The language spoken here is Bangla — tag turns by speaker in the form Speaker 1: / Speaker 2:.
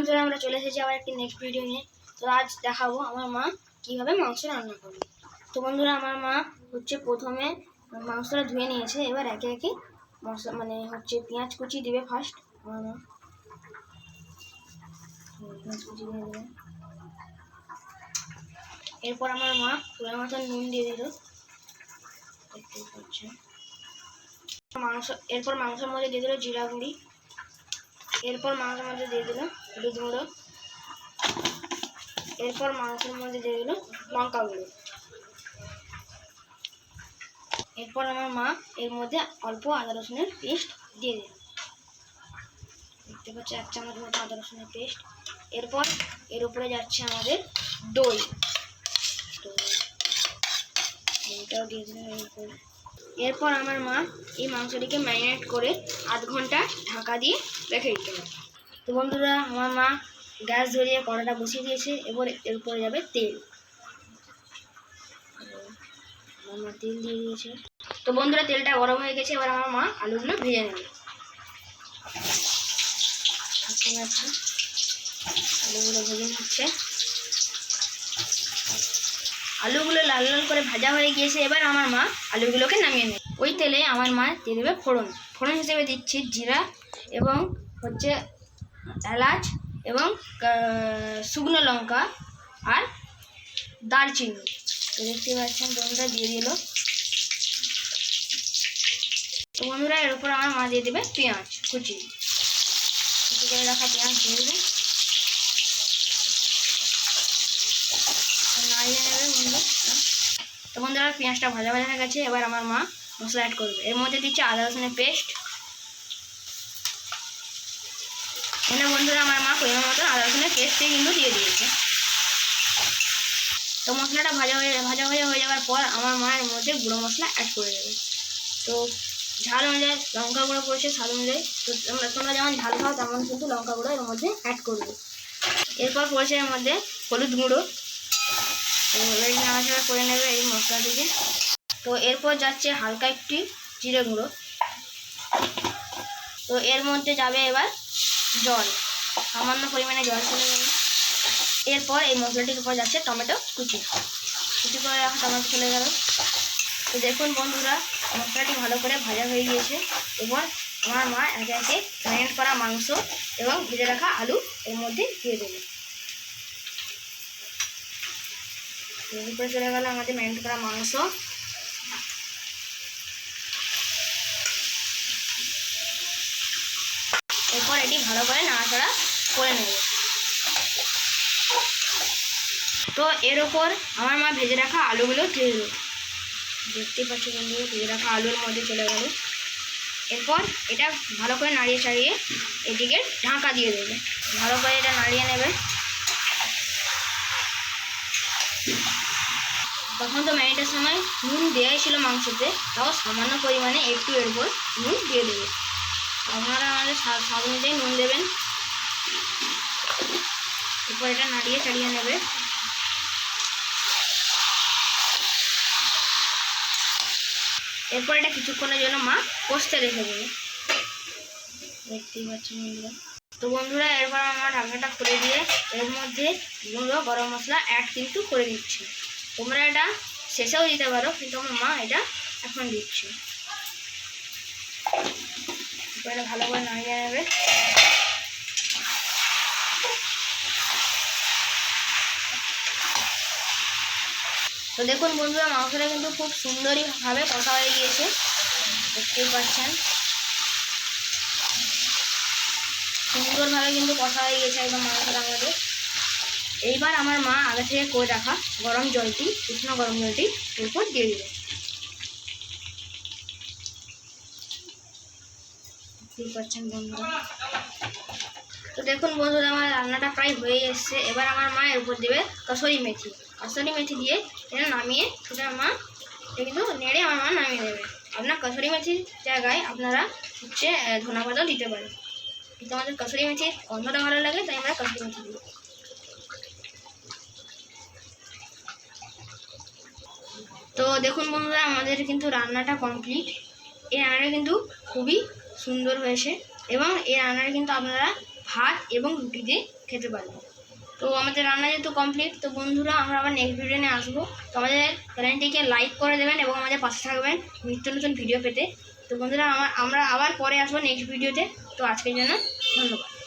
Speaker 1: বন্ধুরা আমরা চলে এসেছি আবার একটি নেক্সট ভিডিও নিয়ে। তো আজ দেখাবো আমার মা কীভাবে মাংস রান্না করবে তো বন্ধুরা, আমার মা হচ্ছে প্রথমে মাংসটা ধুয়ে নিয়েছে, এবার একে একে মশলা মানে হচ্ছে পেঁয়াজ কুচি দিবে ফার্স্ট আমার মা। এরপর আমার মা পুরো মতন নুন দিয়ে দিল। মাংস, এরপর মাংসের মধ্যে দিয়ে দিল জিরা গুঁড়ি। এরপর মাংসের মধ্যে দিয়ে দিল হলুদ গুঁড়ো। এরপর মাংসের মধ্যে দিয়ে দিল লঙ্কা গুঁড়ো। এরপর আমার মা এর মধ্যে অল্প আদা রসুনের পেস্ট দিয়ে দিল। দেখতে পাচ্ছি, এক চামচ মতো আদা রসুনের পেস্ট। এরপর এর উপরে যাচ্ছে আমাদের দই। তো দইটাও দিয়ে দিলাম এর উপরে এরপর আমার মা এই মাংসটিকে ম্যারিনেট করে আধ ঘণ্টা ঢাকা দিয়ে রেখে দিতে হবে। তো বন্ধুরা, আমার মা গ্যাস ধরিয়ে কড়াটা বসিয়ে দিয়েছে এবার এর উপরে যাবে তেল। আমার মা তেল দিয়ে দিয়েছে। তো বন্ধুরা, তেলটা গরম হয়ে গেছে, এবার আমার মা আলুগুলো ভেজে নেবে। আলুগুলো ভেজে নিচ্ছে। আলুগুলো লাল লাল করে ভাজা হয়ে গিয়েছে, এবার আমার মা আলুগুলোকে নামিয়ে নেবে। ওই তেলে আমার মা দিয়ে দেবে ফোড়ন। ফোড়ন হিসেবে দিচ্ছি জিরা এবং হচ্ছে এলাচ এবং শুকনো লঙ্কা আর দারচিনি। দেখতে পাচ্ছেন বন্ধুরা দিয়ে দিল। তো বন্ধুরা, এর উপর আমার মা দিয়ে দেবে পেঁয়াজ কুচি। কুচি করে রাখা পেঁয়াজ দিয়ে দেবে। নাড়িয়ে বন্ধু তো বন্ধুরা, পেঁয়াজটা ভাজা ভাজা হয়ে গেছে, এবার আমার মা মশলা অ্যাড করবে। এর মধ্যে দিচ্ছে আদা রসুনের পেস্ট এখানে বন্ধুরা, আমার মা পরিমাণ মতো আদা রসুনের পেস্টে কিন্তু দিয়ে দিয়েছে। তো মশলাটা ভাজা হয়ে, ভাজা ভাজা হয়ে যাওয়ার পর আমার মা এর মধ্যে গুঁড়ো মশলা অ্যাড করে দেবে। তো ঝাল অনুযায়ী লঙ্কা গুঁড়ো পড়েছে স্বাদ অনুযায়ী। তো তোমরা তোমরা যেমন ঝাল খাও, তেমন কিন্তু লঙ্কা গুঁড়ো এর মধ্যে অ্যাড করবে। এরপর পড়েছে এর মধ্যে হলুদ গুঁড়ো। তো এই নাড়াচাড়া করে নেবে এই মশলাটিকে তো এরপর যাচ্ছে হালকা একটি জিরে গুঁড়ো। তো এর মধ্যে যাবে এবার জল, সামান্য পরিমাণে জল চলে যাবে এরপর এই মশলাটির উপর যাচ্ছে টমেটো কুচি। কুচি করে রাখা টমেটো চলে গেল। তো দেখুন বন্ধুরা, মশলাটি ভালো করে ভাজা হয়ে গিয়েছে। এবার আমার মা একে একে ম্যারিনেট করা মাংস এবং ভেজে রাখা আলু এর মধ্যে দিয়ে দেবে। এরপরে চলে গেল আমাদের ম্যারিনেট করা মাংস। এরপর এটি ভালো করে নাড়াচাড়া করে নেবে। তো এর ওপর আমার মা ভেজে রাখা আলুগুলো দিয়ে দিল। দেখতেই পাচ্ছ বন্ধুরা, ভেজে রাখা আলুর মধ্যে চলে গেল। এরপর এটা ভালো করে নাড়িয়ে চাড়িয়ে এটিকে ঢাকা দিয়ে দেবে। ভালো করে এটা নাড়িয়ে নেবে। তখন তো ম্যারিনেটের সময় নুন দেওয়াই ছিল মাংসতে, তাও সামান্য পরিমাণে একটু এরপর নুন দিয়ে দেবে। আপনারা আমাদের স্বাদ অনুযায়ী নুন দেবেন। এরপর এটা নাড়িয়ে চাড়িয়ে নেবে। এরপর এটা কিছুক্ষণের জন্য মা কষতে রেখে দেবে। দেখতেই পাচ্ছেন বন্ধুরা। তো বন্ধুরা, এরপর আমার ঢাকনাটা খুলে দিয়ে এর মধ্যে গুঁড়ো, গরম মশলা অ্যাড কিন্তু করে দিচ্ছি তোমরা এটা শেষেও দিতে পারো, কিন্তু আমার মা এটা এখন দিচ্ছে। ভালো করে নাড়িয়ে নেবে। তো দেখুন বন্ধুরা, মাংসটা কিন্তু খুব সুন্দরীভাবে কষা হয়ে গিয়েছে। দেখতেই পাচ্ছেন। সুন্দরভাবে কিন্তু কষা হয়ে গিয়েছে একদম মাংসটা আমাদের। এইবার আমার মা আগে থেকে করে রাখা গরম জলটি, উষ্ণ গরম জলটি এর উপর দিয়ে দিল তো দেখুন বন্ধুরা, আমার রান্নাটা প্রায় হয়ে এসছে। এবার আমার মা এর উপর দেবে কসুরি মেথি। কসুরি মেথি দিয়ে এটা নামিয়ে সেটা মা কিন্তু নেড়ে আমার মা নামিয়ে দেবে। আপনার কসুরি মেথির জায়গায় আপনারা হচ্ছে ধনা পাতাও দিতে পারেন। কিন্তু আমাদের কসুরি মেথির গন্ধটা ভালো লাগে, তাই আমরা কসুরি মেথি দিই। তো দেখুন বন্ধুরা, আমাদের কিন্তু রান্নাটা কমপ্লিট এই রান্নাটা কিন্তু খুবই সুন্দর হয়েছে এবং এই রান্নাটা কিন্তু আপনারা ভাত এবং রুটি দিয়ে খেতে পারবেন। তো আমাদের রান্না যেহেতু কমপ্লিট তো বন্ধুরা আমরা আবার নেক্সট ভিডিও নিয়ে আসব। তো আমাদের চ্যানেলটিকে লাইক করে দেবেন এবং আমাদের পাশে থাকবেন নিত্য নতুন ভিডিও পেতে। তো বন্ধুরা আমার আবার পরে আসব নেক্সট ভিডিওতে তো আজকের জন্য ধন্যবাদ।